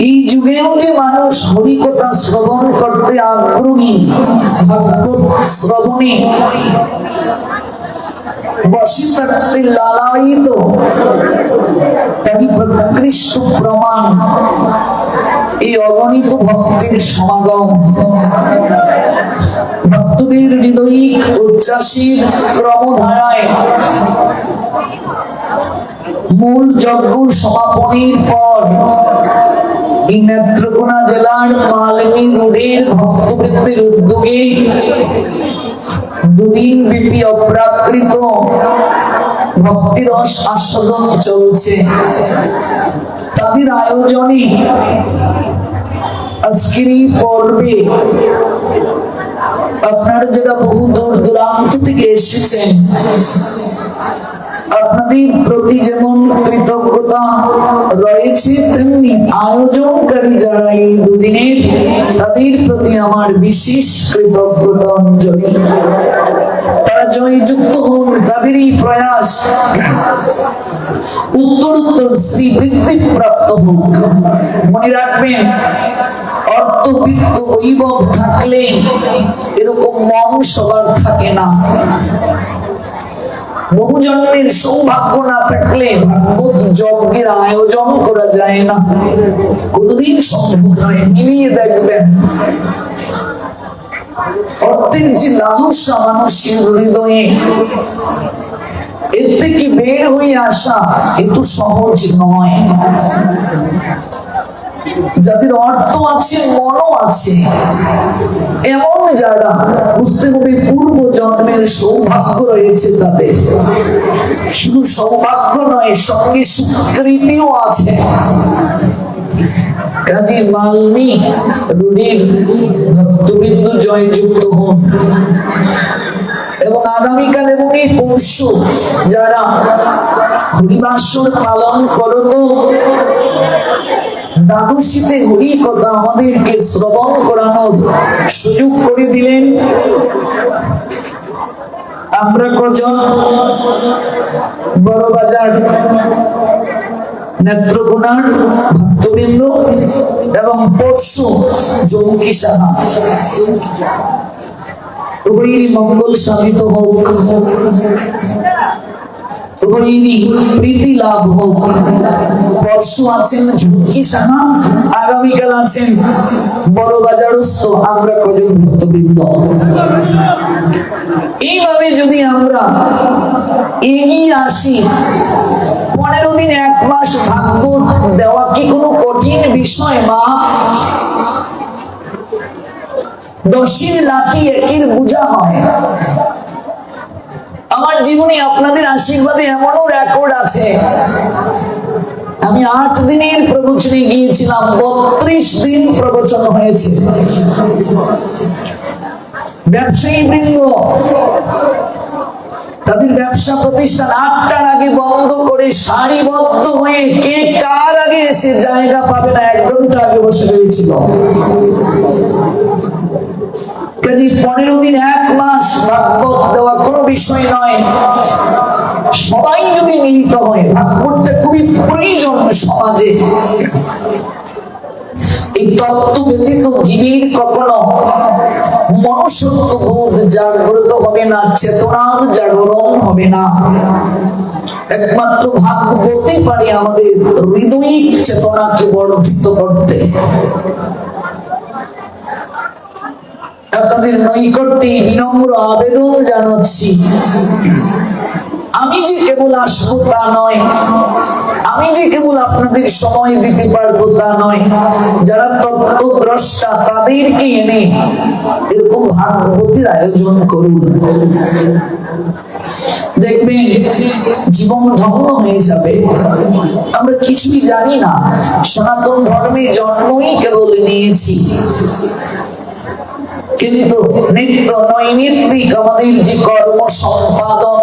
এই যুগেও যে মানুষ হরিকথা শ্রবণ করতে আগ্রহী ভাগবত শ্রবণে। প্রমাণ, এই অগণিত ভক্তের সমাগম। ভক্তদের মূল যজ্ঞ সমাপনীর পর নেত্রকোনা জেলার মালনী রোডের ভক্তবৃন্দের উদ্যোগে দুদিন ব্যাপী অপ্রাকৃত ভক্তিরস আস্বাদন চলছে। তাদের আয়োজনে আজকের পর্বে আপনারা যারা বহু দূর দূরান্ত থেকে এসেছেন আপনাদের প্রতি যেমন কৃতজ্ঞতা রয়েছে, তেমনি আয়োজনকারী যারা এই দুদিনের, তাদের প্রতি আমার বিশেষ কৃতজ্ঞতা অঞ্জলি। তারা জয়যুক্ত হন, তাদের এই প্রয়াস উত্তর উত্তর শ্রী বৃদ্ধি প্রাপ্ত হোক। মনে রাখবেন অর্থ বিত্ত বৈভব থাকলে এরকম মন সবার থাকে না। বহু জন্মের সৌভাগ্য না থাকলে ভাগবত যজ্ঞের আয়োজন করা যায় না। কোনদিন সম্ভব নয় মিলিয়ে দেখবেন। অর্থের যে লালসা মানুষের হৃদয়ে এর থেকে বের হয়ে আসা এত সহজ নয়। যাদের অর্থ আছে, মনও আছে। এমন যারা বুঝতে হবে পূর্ব জন্মের সৌভাগ্য রয়েছে তাদের। শুধু সৌভাগ্য নয়, সঙ্গে স্বীকৃতিও আছে। কাজী মালনী রুডির ভক্তবৃন্দ জয়যুক্ত হন। এবং আগামীকাল এবং এই পরশু যারা হরিবাসর পালন করত দ্বাদশীতে হরি কথা আমাদেরকে শ্রবণ করানোর সুযোগ করে দিলেন। আমরা কজন? বড় বাজার নেত্রকোনার ভক্তবৃন্দ এবং পরশু জমকি সাহা। মঙ্গল সাধিত হোক। প্রীতি লাভ হোক। পরশু আছেন, ঝুঁকি সাহা আগামীকাল আছেন বড় বাজারস্থ আমরা কজন ভক্তবৃন্দ? এইভাবে যদি আমরা এগিয়ে আসি, পনেরো দিন এক মাস ভাগবত দেওয়া কি কোনো কঠিন বিষয় মা দশের লাঠি একের বোঝা হয়। আমার জীবনে আপনাদের আশীর্বাদে এমনও রেকর্ড আছে। আমি আট দিনের প্রবচনে গিয়েছিলাম, বত্রিশ দিন প্রবচন হয়েছে। ব্যবসায়ী বৃন্দ, তাদের ব্যবসা প্রতিষ্ঠান আটটার আগে বন্ধ করে সারিবদ্ধ হয়ে কে কার আগে এসে জায়গা পাবে না, এক ঘণ্টা আগে বসে রয়েছিল। কাজে পনেরো দিন এক মাস ভাগবত দেওয়া কোনো বিষয় নয়, সবাই যদি মিলিত হয়, ভাগবতটা খুবই প্রয়োজন সমাজে। এই তত্ত্ব ব্যতীত কখনো বোধ জাগ্রত হবে না, চেতনার জাগরণ হবে না। একমাত্র ভাগবতই পারে আমাদের হৃদয়িক চেতনাকে বর্ধিত করতে। আপনাদের নৈকট্যে বিনম্র আবেদন জানাচ্ছি। আমি যে কেবল আসব তা নয়, আমি যে কেবল আপনাদের সময় দিতে পারব তা নয়, যারা তত্ত্বদ্রষ্টা তাদেরকে এনে এরকম ভাগবতের আয়োজন করুন। দেখবেন, জীবন ধন্য হয়ে যাবে। আমরা কিছুই জানি না, সনাতন ধর্মে জন্মই কেবল নিয়েছি কিন্তু নিত্য নৈমিত্তিক আমাদের যে কর্ম সম্পাদন,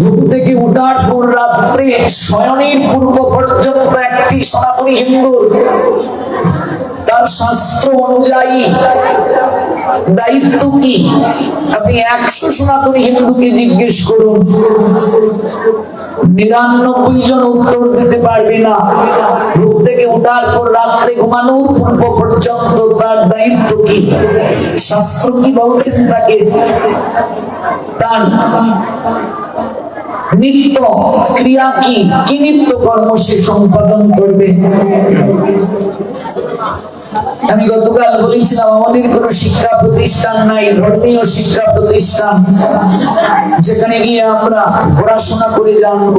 ঘুম থেকে উঠার পর রাত্রে শয়নের পূর্ব পর্যন্ত একটি সনাতনী হিন্দু, তার শাস্ত্র অনুযায়ী দায়িত্ব কি? আপনি একশো সনাতনী হিন্দুকে জিজ্ঞেস করুন। নিরানব্বই জন উত্তর দিতে পারবে না। প্রত্যেক পর রাত্রে ঘুমানোর পূর্ব পর্যন্ত তার দায়িত্ব কি? শাস্ত্র কি বলছেন তাকে? তার নিত্য ক্রিয়া কি? কি নিত্য কর্ম সে সম্পাদন করবে? আমি গতকাল বলেছিলাম, আমাদের কোনো শিক্ষা প্রতিষ্ঠান নাই, ধর্মীয় শিক্ষা প্রতিষ্ঠান, যেখানে গিয়ে আমরা পড়াশোনা করে জানব।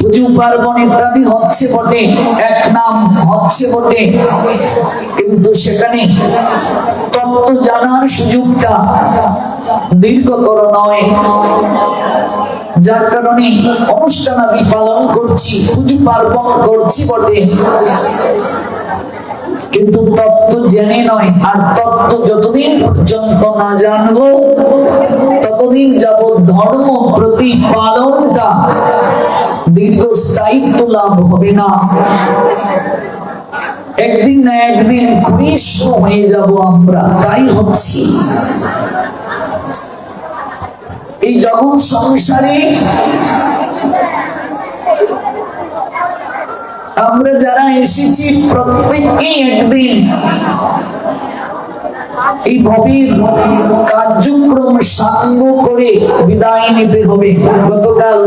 পুজো পার্বণ ইত্যাদি হচ্ছে বটে, এক নাম হচ্ছে বটে, কিন্তু সেখানে তত্ত্ব জানার সুযোগটা দীর্ঘতর নয়। যার কারণে অনুষ্ঠান আদি পালন করছি, পুজো পার্বণ করছি বটে। কিন্তু তত্ত্ব জেনে নয়, আর তত্ত্ব যতদিন পর্যন্ত না জানব, ততদিন যাব ধর্ম প্রতিপালনটা দীর্ঘস্থায়িত্ব লাভ হবে না। একদিন না একদিন ক্ষয়িষ্ণ হয়ে যাব আমরা, তাই হচ্ছি। এই জগৎ সংসারে আমরা যারা এসেছি প্রত্যেককেই একদিন এই ভবির কার্যক্রম সাঙ্গ করে বিদায় নিতে হবে। গতকাল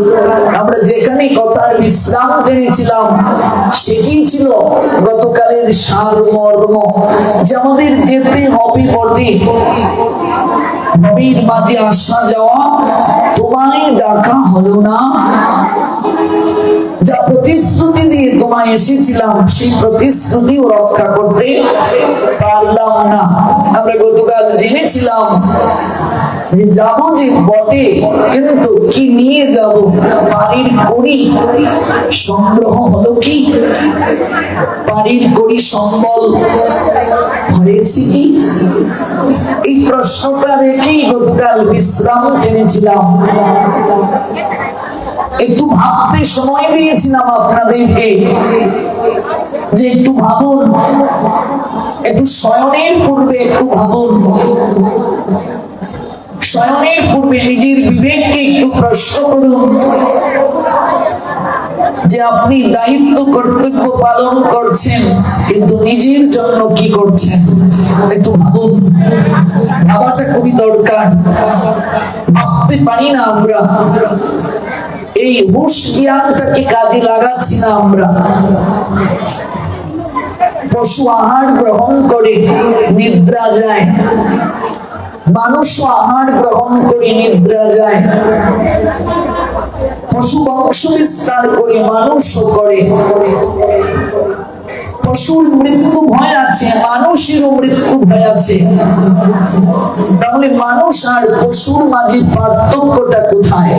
আমরা যেখানে কথার বিশ্রাম জেনেছিলাম সেটি ছিল গতকালের সার মর্ম যে আমাদের যেতে হবে বটে। ভবির মাঝে আসা যাওয়া তোমায় ডাকা হলো না। যা প্রতিশ্রুতি দিয়ে তোমায় এসেছিলাম, সেই প্রতিশ্রুতিও রক্ষা করতে পারলাম না। আমরা গতকাল জেনেছিলাম যে যাব যে বটে কিন্তু কি নিয়ে যাব? বাড়ির করি সংগ্রহ হলো কি? বাড়ির করি সম্বল হয়েছে কি? এই প্রশ্নটা রেখেই গতকাল বিশ্রাম জেনেছিলাম একটু ভাবতে সময় দিয়েছিলাম আপনাদেরকে যে একটু ভাবুন, একটু শয়নের পূর্বে একটু ভাবুন। শয়নের পূর্বে নিজের বিবেককে একটু প্রশ্ন করুন। যে আপনি দায়িত্ব, কর্তব্য পালন করছেন, কিন্তু নিজের জন্য কি করছেন? একটু ভাবুন। ভাবাটা খুবই দরকার। ভাবতে পারি না আমরা। এই হুশ জ্ঞানটাকে কাজে লাগাচ্ছি না আমরা। পশু আহার গ্রহণ করে নিদ্রা যায়। মানুষ আহার গ্রহণ করি, নিদ্রা যায়। পশু বংশ বিস্তার করি মানুষ করে। পশুর মৃত্যু ভয় আছে, মানুষেরও মৃত্যু ভয় আছে। তাহলে মানুষ আর পশুর মাঝে পার্থক্যটা কোথায়?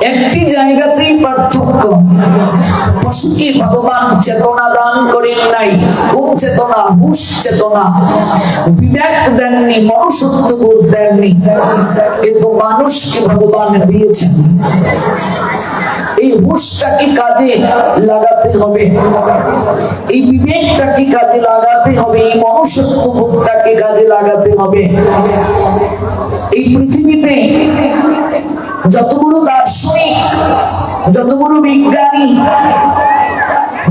একটি জায়গাতেই পার্থক্য। পশুকে ভগবান চেতনা দান করেন নাই কোন চেতনা, হুশ চেতনা। বিবেক দেননি, মনুষ্যত্ব বোধ দেননি। কিন্তু মানুষকে ভগবান দিয়েছেন। এই হুশটাকে কাজে লাগাতে হবে? এই বিবেকটাকে কাজে লাগাতে হবে, এই মনুষ্যত্ব বোধটাকে কাজে লাগাতে হবে। এই পৃথিবীতে যত বড় দার্শনিক যত বড় বিজ্ঞানী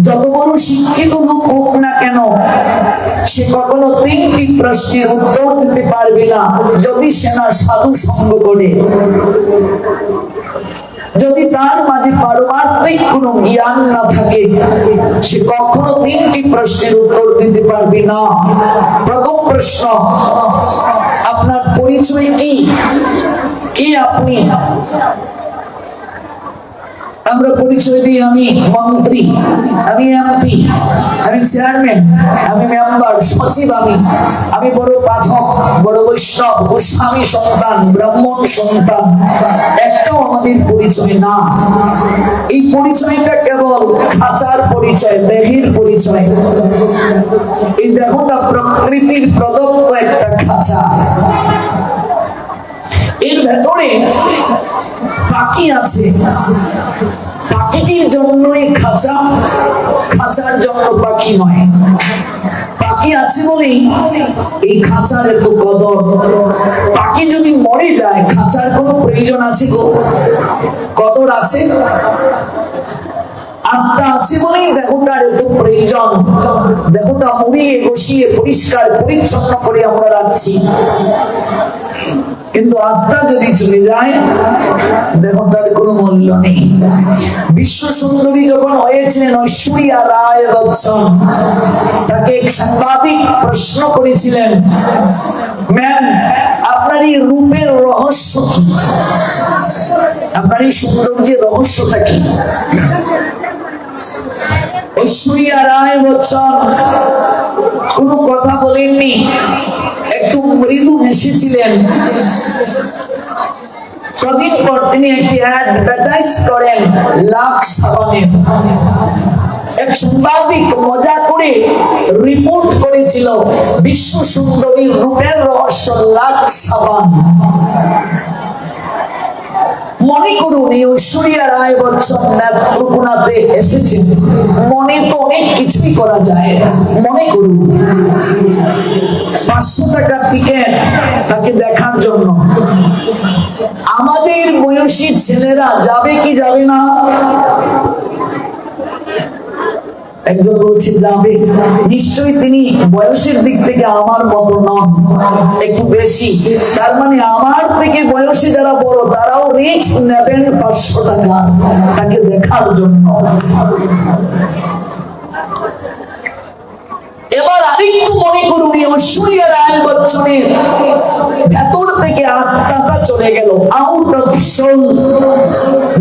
যত বড় শিক্ষিত লোক হোক না কেন, সে কখনো তিনটি প্রশ্নের উত্তর দিতে পারবে না, যদি সে সাধু সঙ্গ করে। যদি তার মাঝে পারমার্থিক কোনো জ্ঞান না থাকে, সে কখনো তিনটি প্রশ্নের উত্তর দিতে পারবে না। প্রথম প্রশ্ন, আপনার পরিচয় কি? কে আপনি? আমরা পরিচয় দিই আমি মন্ত্রী, আমি এমপি, আমি চেয়ারম্যান, আমি মেম্বার, সচিব আমি। আমি বড় পাঠক, বড় বৈষ্ণব, গোস্বামী সন্তান, ব্রাহ্মণ সন্তান। একটাও আমাদের পরিচয় না। এই পরিচয়টা কেবল খাঁচার পরিচয়, দেহের পরিচয়। এই দেহটা প্রকৃতির প্রদত্ত একটা খাঁচা। এর ভেতরে পাখি আছে। পাখিটির জন্যই খাঁচা, খাঁচার জন্য পাখি নয়। পাখি আছে বলেই এই খাঁচার এত কদর। পাখি যদি মরে যায়, খাঁচার কোনো প্রয়োজন আছে গো? কদর আছে? আত্মা আছে বলেই দেহটার এত প্রয়োজন। দেহটা মুড়িয়ে বসিয়ে পরিষ্কার, পরিচ্ছন্ন করে আমরা রাখছি। কিন্তু আত্মা যদি চলে যায়, দেহটার কোনো মূল্য নেই। বিশ্ব সুন্দরী যখন হয়েছিলেন ঐশ্বরিয়া রায় বচ্চন, তাকে এক সাংবাদিক প্রশ্ন করেছিলেন, ম্যাম, আপনার এই রূপের রহস্য কি? আপনার এই সৌন্দর্যের রহস্যটা কি? ঐশ্বরিয়া রায় বচ্চন, কোনো কথা বলেননি। একটু মৃদু হেসেছিলেন। কদিন পর তিনি একটি অ্যাডভার্টাইজ করেন লাখ সাবানের। এক সাংবাদিক মজা করে রিপোর্ট করেছিল, বিশ্ব সুন্দরীর রূপের রহস্য, লাখ সাবান। মনে করুন, এই ঐশ্বরিয়া রায় বচ্চন নেত্রকোনাতে এসেছেন। মনে তো অনেক কিছুই করা যায়, মনে করুন। পাঁচশো টাকার টিকিট তাকে দেখার জন্য। আমাদের বয়সী ছেলেরা যাবে কি যাবে না? একজন বলছে, যাবে। নিশ্চয়ই তিনি বয়সের দিক থেকে আমার মতো নন, একটু বেশি। তার মানে আমার থেকে বয়সে যারা বড়, তারাও রিক্স নেবেন পাঁচশো টাকা তাকে দেখার জন্য। এবার আরেকটু মনে করুন ঐশ্বরিয়া রায় বচ্চনের ভেতর থেকে আত্মাটা চলে গেল out of soul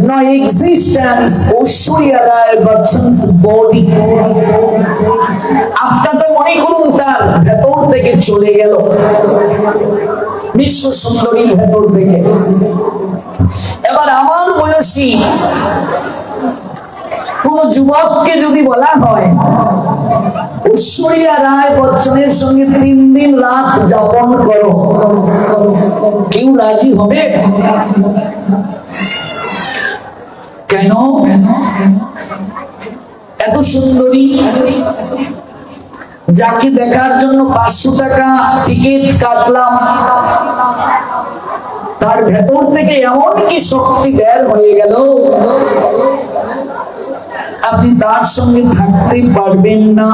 no existence Aishwarya Rai Bachchan's body আত্মাটা মনে করুন তার ভেতর থেকে চলে গেল, বিশ্ব সুন্দরী ভেতর থেকে। এবার আমার বয়সী কোন যুবককে যদি বলা হয় ঐশ্বরিয়া রায় বচ্চনের সঙ্গে তিন দিন রাত যাপন করো। কেউ রাজি হবে? কেন? এত সুন্দরী। যাকে দেখার জন্য পাঁচশো টাকা টিকিট কাটলাম, তার ভেতর থেকে এমন কি শক্তি বের হয়ে গেল? আপনি তার সঙ্গে থাকতে পারবেন না।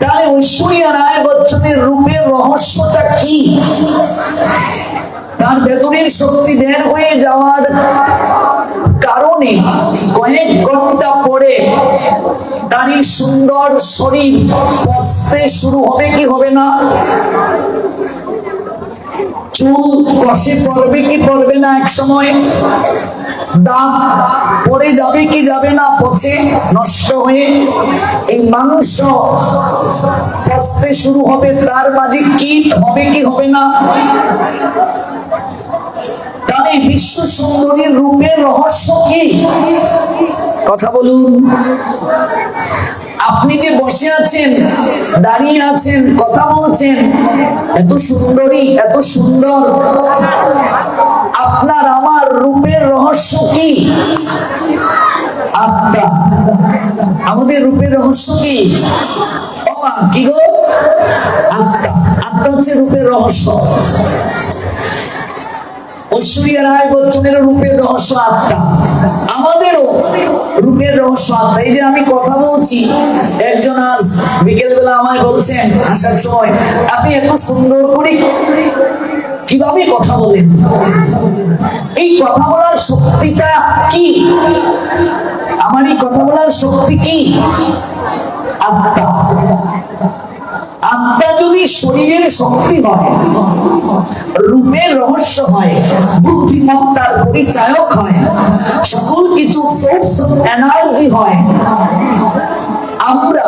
তাহলে ঐশ্বরিয়া রায় বচ্চনের রূপের রহস্যটা কি? তার ভেতরের শক্তি বের হয়ে যাওয়ার কারণে কয়েক ঘণ্টা পরে তার সুন্দর শরীর শুরু হবে কি হবে না? চুল কষে পড়বে কি পড়বে না এক সময়? দাঁত পরে যাবে কি যাবে না পচে নষ্ট হয়ে এই মাংস পচতে শুরু হবে, তার মাঝে কীট হবে কি হবে না? তাহলে বিশ্ব সুন্দরীর রূপের রহস্য কি? কথা বলুন। আপনি যে বসে আছেন, দাঁড়িয়ে আছেন, কথা বলছেন, এত সুন্দরী, এত সুন্দর। আপনার আমার রূপের রহস্য কি? আত্মা। আমাদের রূপের রহস্য কি? কি গো? আত্মা। আত্মা হচ্ছে রূপের রহস্য। ঐশ্বরিয়া রায় বচ্চনের রূপের রহস্য আত্মা। আমাদেরও রূপের রহস্য এই যে আমি কথা বলছি, একজন আজ বিকেলবেলা আমায় বলছেন আসার সময়, আপনি এত সুন্দর করে কীভাবে কথা বলেন? এই কথা বলার শক্তিটা কি? আমার এই কথা বলার শক্তি কি? আত্মা। আত্মা যদি শরীরের শক্তি হয়, রূপের রহস্য হয়, বুদ্ধিমত্তার পরিচায়ক হয়, সকল কিছু সোর্স এনার্জি হয়, আমরা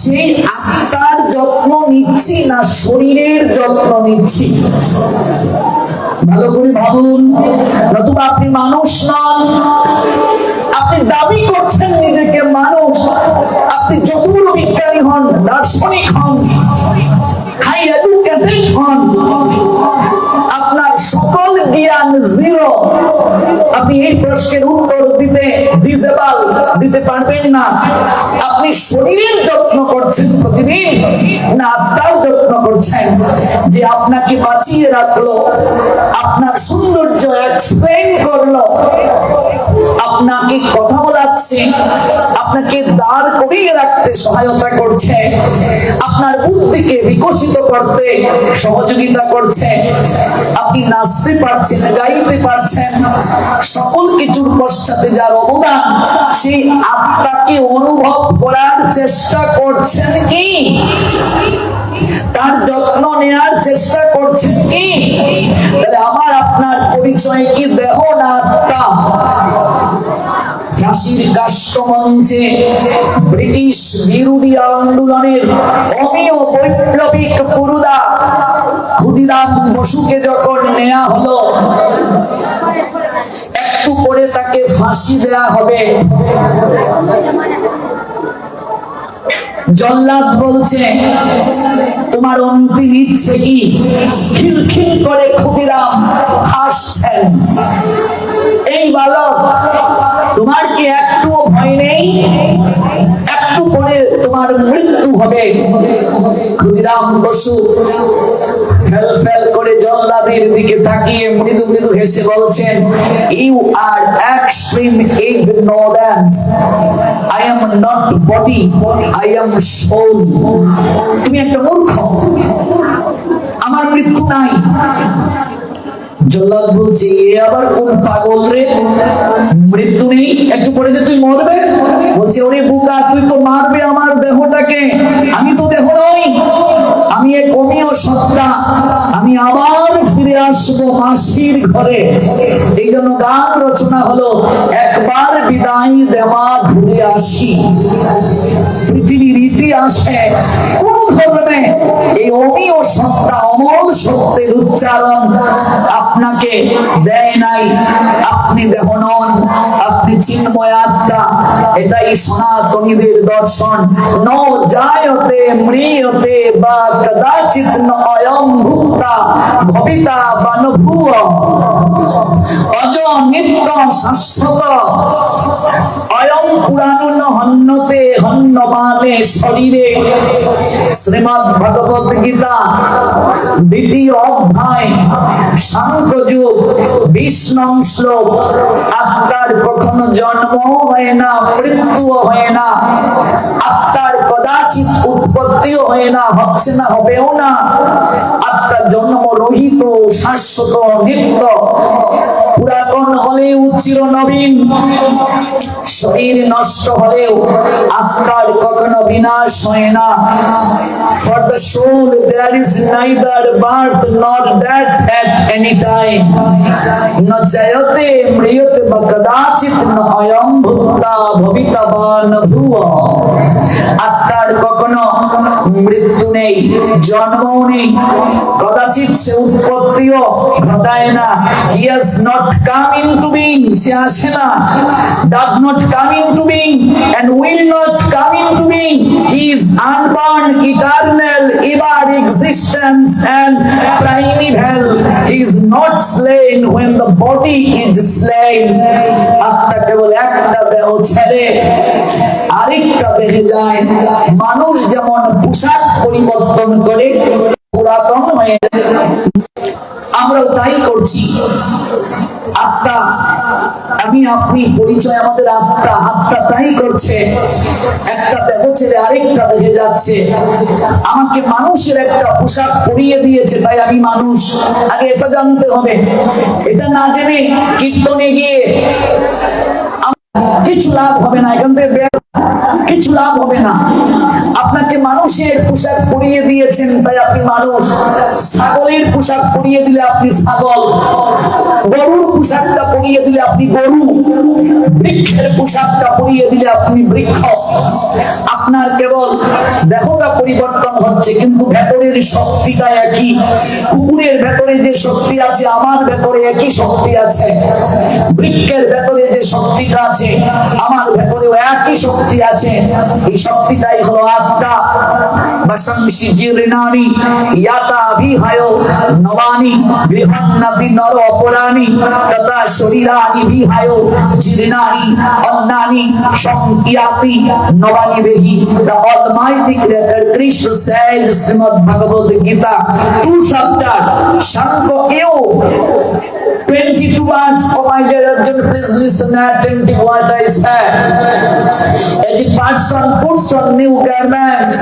সেই আত্মার যত্ন নিচ্ছি না শরীরের যত্ন নিচ্ছি? ভালো করে ভাবুন, নতুবা আপনি মানুষ নন, আপনি দাবি করছেন নিজেকে মানুষ, আপনি যত বড় বিজ্ঞানী হন, দার্শনিক আপনি এই প্রশ্নের উত্তর দিতে ডিজেবল, দিতে পারবেন না। আপনি শরীরের যত্ন করছেন প্রতিদিন, না আত্মার যত্ন করছেন? যে আপনাকে বাঁচিয়ে রাখল, আপনার সৌন্দর্য এক্সপ্লেন করল। আপনাকে কথা বলাচ্ছে। আপনাকে দাঁড় করিয়ে রাখতে সহায়তা করছে। আপনার বুদ্ধিকে বিকশিত করতে সহযোগিতা করছে। আপনি নাচতে পারছেন, গাইতে পারছেন। সকল কিছুর পশ্চাতে যার অবদান সেই আত্মাকে অনুভব করার চেষ্টা করছেন কি? তার যত্ন নেয়ার চেষ্টা করছেন কি? তাহলে আমার, আপনার পরিচয় কি? দেহ না আত্মা? ফাঁসির কাষ্টমঞ্চে ব্রিটিশ বিরোধী আন্দোলনের অমীয় বৈপ্লবিক পুরুদা ক্ষুদিরাম বসুকে যখন নেয়া হলো, একটু পরে তাকে ফাঁসি দেয়া হবে। জল্লাদ বলছে, তোমার অন্তিম ইচ্ছে কি? খিলখিল করে ক্ষুদিরাম হাসছেন এই বালক তোমার কি একটু ভয় নেই? একটু পরে তোমার মৃত্যু হবে। ক্ষুদিরাম বসু ফেল ফেল করে জল্লাদের দিকে তাকিয়ে মৃদু মৃদু হেসে বলছেন you are extreme ignorance. I am not body I am soul তুমি একটা মূর্খ। আমার মৃত্যু নাই। জল্লাদ বলছে, এ আবার কোন পাগল রে? মৃত্যু নেই, একটু পরে যে তুই মরবে? বলছে, ওরে বুকা, তুই তো মারবে আমার দেহটাকে। আমি তো দেহ নই, আমি এক অমীয় সত্তা। আমি আবার ফিরে আসব মাসির ঘরে। এই জন্য গান রচনা হলো, একবার বিদায় দেওয়া, ঘুরে আসি। পৃথিবীর ইতিহাসে কোন এই অমীয় সত্তা, অমল সত্যের উচ্চারণ আপনাকে দেয় নাই। আপনি দেহ নন, আপনি চিন্ময় আত্মা। এটাই সনাতনীদের দর্শন। ন জায়তে মৃয়তে বা কদাচিৎ ন অয়ম ভুক্তা ভবিতা বা নভুয় অজ নিত্য শাশ্বত। অয়ম পুরাণ হন্যতে হন্যমানে শরীরে শ্রীমদ ভগবত গীতা, দ্বিতীয় অধ্যায় সাংখ্যযুগ নং শ্লোক আত্মার কখনো জন্ম হয় না, মৃত্যুও হয় না আত্মার কদাচিৎ উৎপত্তিও হয় না, হচ্ছে না, হবেও না আত্মা জন্ম রহিত শাশ্বত নিত্য পুরাতন হলেও চির নবীন শরীর নষ্ট হলেও আত্মার কখনো বিনাশ হয় না। For the soul, there is neither birth nor death at any time ন জয়তে মৃয়তে বা কদাচিৎ, ন অয়ম ভূতা ভবিতা বা আত্মার কখনো মৃত্যু নেই, জন্মও নেই। কদাচিৎ সে উৎপত্তিও ঘটায় না। He has not come into সে আসে না। Does not come into being and will not come into being he is unborn eternal ever existence and primeval he is not slain when the body is slain আত্মা কেবল একটা দেহ ছেড়ে আরেকটা দেহে যায়। মানুষ যেমন পোশাক পরিবর্তন করে, পুরাতন হয়ে। আমরাও তাই করছি। আত্মা, আমি আপনি, পরিচয় আমাদের আত্মা আত্মা তাই করছে। একটা দেহ ছেড়ে আরেকটা দেহে যাচ্ছে। আমাকে মানুষের একটা পোশাক পরিয়ে দিয়েছে, তাই আমি মানুষ। আগে এটা জানতে হবে। এটা না জেনে কীর্তনে গিয়ে কিছু লাভ হবে না। এখান থেকে কিছু লাভ হবে না। আপনাকে মানুষের পোশাক পরিয়ে দিয়েছেন, তাই আপনি মানুষ। ছাগলের পোশাক পরিয়ে দিলে আপনি ছাগল। গরুর পোশাকটা পরিয়ে দিলে আপনি গরু। বৃক্ষের পোশাকটা পরিয়ে দিলে আপনি বৃক্ষ। আপনার কেবল দেহটা পরিবর্তন হচ্ছে, কিন্তু ভেতরের শক্তিটা একই। কুকুরের ভেতরে যে শক্তি আছে, আমার ভেতরে একই শক্তি আছে। বৃক্ষের ভেতরে যে শক্তিটা আছে, আমার ভেতরেও একই শক্তি আছে এই শক্তিটাই হলো আত্মা। নবানি bhagavad gita two chapter shankho ev 22 words, oh my dear Arjun, please listen attentive what I said. As a person puts on new garments,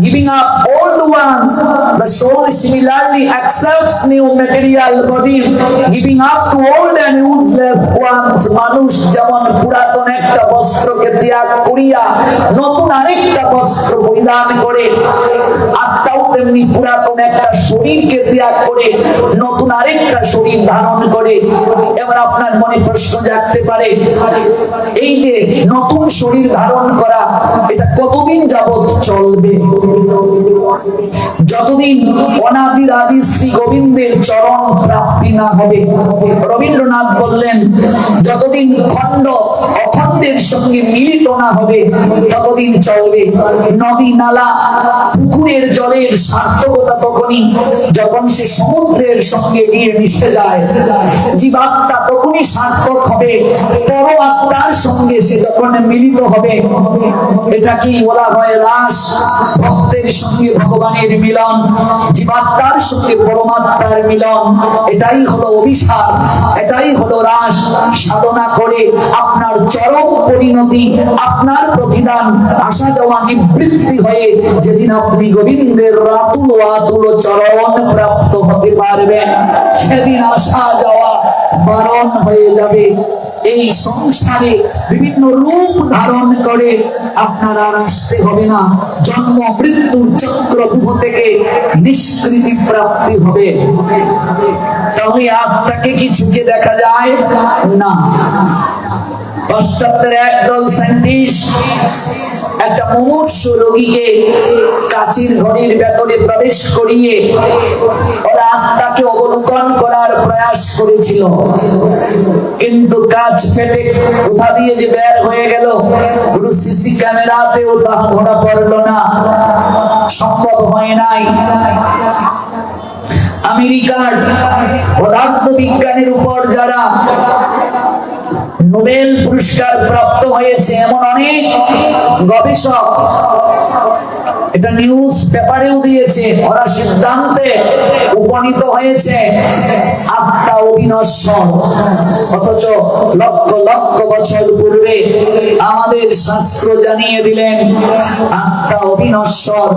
giving up old ones, the soul similarly accepts new material bodies, giving up to old and useless ones. মানুষ যেমন পুরাতন একটা বস্ত্রকে ত্যাগ করিয়া নতুন আরেকটা বস্ত্র পরিধান করে আত্মাও তেমনি পুরাতন একটা শরীরকে ত্যাগ করে নতুন আরেকটা শরীর ধারণ করে। এবার আপনার মনে প্রশ্ন জাগতে পারে, এই যে নতুন শরীর ধারণ করা, এটা কতদিন যাবত চলবে? যতদিন অনাদির আদি শ্রী গোবিন্দের চরণ প্রাপ্তি না হবে। রবীন্দ্রনাথ বললেন, যতদিন খণ্ড অখণ্ডের সঙ্গে মিলিত না হবে, ততদিন চলবে। নদী, নালা, পুকুরের জলের সার্থকতা তখনই যখন সে সমুদ্রের সঙ্গে গিয়ে মিশে যায়। জীবাত্মা তখনই সার্থক হবে। পরমাত্মার সঙ্গে সে যখন মিলিত হবে, এটা কি বলা হয় রাস? ভক্তের সঙ্গে ভগবানের মিলন জীবাত্মার সঙ্গে পরমাত্মার মিলন, এটাই হলো অভিশাপ, এটাই হলো রাস। সাধনা করে আপনার চরম পরিণতি, আপনার প্রতিদান, আসা যাওয়া নিবৃত্তি হয়ে যেদিন আপনি গোবিন্দের রাতুল আতুল চরণ প্রাপ্ত হতে পারবেন। সেদিন আসা যাওয়া বারণ হয়ে যাবে। এই সংসারে বিভিন্ন রূপ ধারণ করে আপনার আসতে হবে না। জন্ম মৃত্যুর চক্রভূহ থেকে নিষ্কৃতি প্রাপ্তি হবে। তাহলে আত্মাকে কি ঝুঁকে দেখা যায়? না। পাশ্চাত্যের একদল সায়েন্টিস্ট একটা মুমূর্ষ রোগীকে কাচির ঘড়ির ভেতরে প্রবেশ করিয়ে আত্মাকে অবলোকন করার প্রয়াস করেছিল। কিন্তু কাজ ফেটে কোথা দিয়ে যে বের হয়ে গেল কোনো সিসি ক্যামেরাতেও তা ধরা পড়ল না। সম্ভব হয় নাই। আমেরিকার পদার্থ বিজ্ঞানের উপর যারা নোবেল পুরস্কার প্রাপ্ত হয়েছে এমন অনেক গবেষক। এটা নিউজ পেপারেও দিয়েছে, ওরা সিদ্ধান্তে উপনীত হয়েছে। আত্মা অবিনশ্বর অথচ লক্ষ লক্ষ বছর পূর্বে আমাদের শাস্ত্র জানিয়ে দিলেন, আত্মা অবিনশ্বর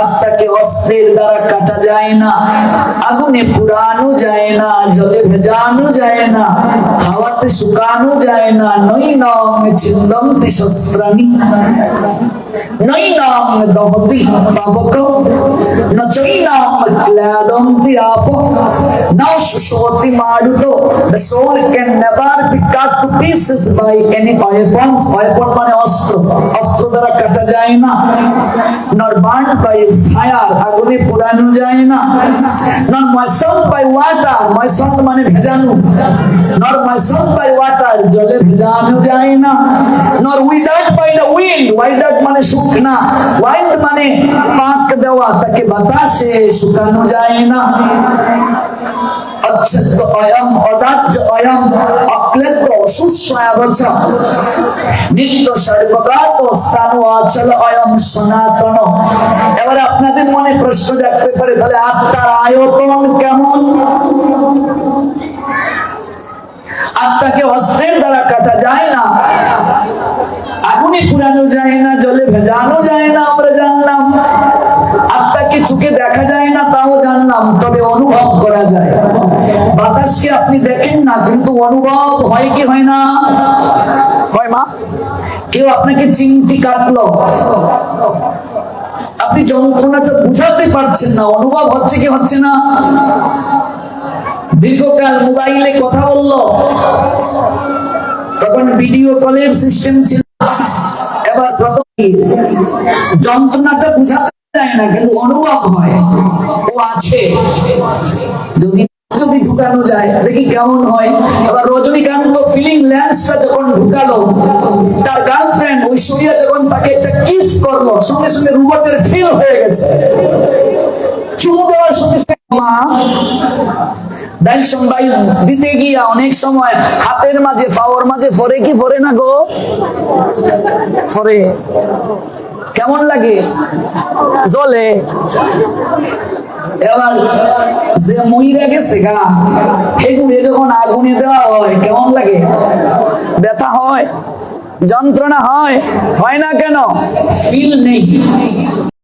আত্মাকে অস্ত্রের দ্বারা কাটা যায় না, আগুনে পুরানো যায় না, জলে ভেজানো যায় না হাওয়াতে শুকানো যায় না নই নং ছিন্দন্তি শস্ত্রাণি নৈনাম দহতি পাবক ন চৈনাম ক্লাদন্তি আপ ন শুশোতি মারুতো the soul can never be cut to pieces by any weapons weapon মানে অস্ত্র অস্ত্র দ্বারা কাটা যায় না nor burned by fire আগুনে পোড়ানো যায় না nor moistened by water moistened মানে ভেজানো nor moistened by water জলে nor by the wind. এবারে আপনাদের মনে প্রশ্ন জাগতে পারে তাহলে আত্মার আয়তন কেমন আত্মাকে অস্ত্রের দ্বারা কাটা যায় না। আগুনে পুরানো যায় না, জলে ভেজানো যায় না, আমরা জানলাম। আত্মাকে চোখে দেখা যায় না, তাও জানলাম, তবে অনুভব করা যায়। বাতাসকে আপনি দেখেন না, কিন্তু অনুভব হয় কি হয় না? হয় মা, কেউ আপনাকে চিমটি কাটলো। আপনি যন্ত্রণাটা বুঝাতে পারছেন না, অনুভব হচ্ছে কি হচ্ছে না? দীর্ঘকাল মোবাইলে কথা বলল। তখন ভিডিও কলের সিস্টেম ছিল। এবার যন্ত্রণাটা বুঝাতে যায় না, কিন্তু অনুভব হয়, ও আছে। যদি যদি ঢুকানো যায়, দেখি কেমন হয়। এবার রজনীকান্ত ফিলিং ল্যান্সটা যখন ঢুকালো, তার গার্লফ্রেন্ড ঐশ্বরিয়া যখন তাকে একটা কিস করল, সঙ্গে সঙ্গে রোবটের ফিল হয়ে গেছে। চুমু দেওয়ার সঙ্গে সঙ্গে, মা ডাইল সম্বাই দিতে গিয়া অনেক সময় হাতের মাঝে, পাওয়ার মাঝে ফরে কি ফরে না গো? ফরে। কেমন লাগে? জ্বলে। এবার যে মহিলা গেছে গা সেগুলো যখন আগুনে দেওয়া হয়, কেমন লাগে? ব্যথা হয়? যন্ত্রণা হয়? হয় না কেন? ফিল নেই।